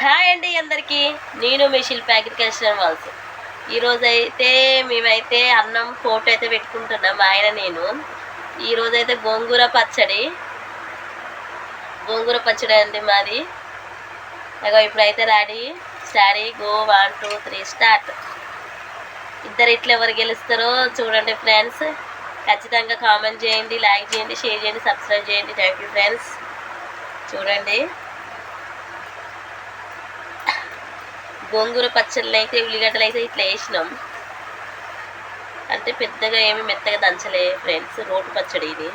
Hi అండి అందరికీ. నేను మీ శిల్ప అగ్రికల్చర్ వాల్స్. ఈరోజైతే మేమైతే అన్నం ఫోటో అయితే పెట్టుకుంటున్నాం ఆయన నేను. ఈరోజైతే గోంగూర పచ్చడి. గోంగూర పచ్చడి అండి మాది. అగో ఇప్పుడైతే ready. Steady go one two three start. ఇద్దరు ఇట్లా ఎవరు గెలుస్తారో చూడండి ఫ్రెండ్స్. ఖచ్చితంగా కామెంట్ చేయండి లైక్ చేయండి షేర్ చేయండి సబ్స్క్రైబ్ చేయండి. Thank you friends. చూడండి. గోంగూర పచ్చళ్ళు అయితే ఉల్లిగడ్డలు అయితే ఇట్లా వేసినాం. అంటే పెద్దగా ఏమి మెత్తగా దంచలే ఫ్రెండ్స్ రోడ్డు పచ్చడి ఇది.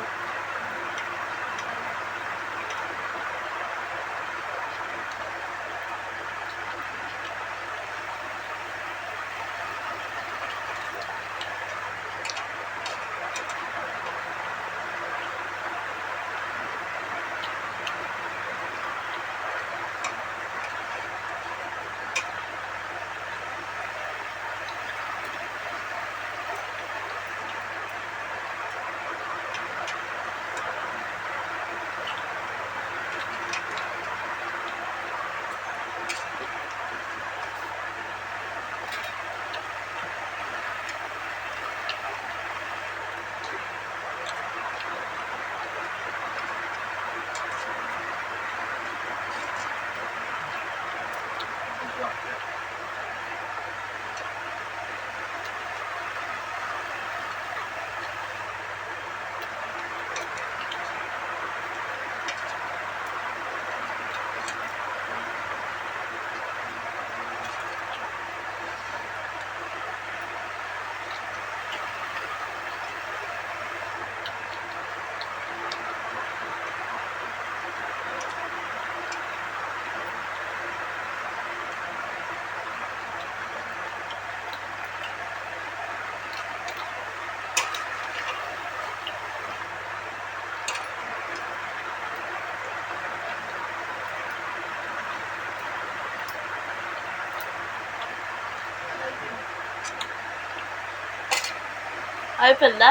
అయిపోయిందా?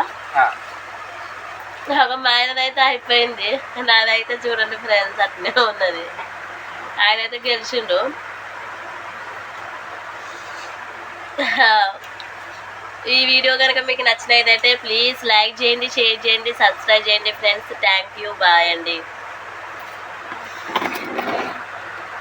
ఒక మా ఆయనదైతే అయిపోయింది. నాదైతే చూడండి ఫ్రెండ్స్ అట్నే ఉన్నది. ఆయన అయితే గెలిచిండు ఈ వీడియో కనుక మీకు నచ్చినదైతే ప్లీజ్ లైక్ చేయండి షేర్ చేయండి సబ్స్క్రైబ్ చేయండి ఫ్రెండ్స్ థ్యాంక్ యూ బాయ్ అండి.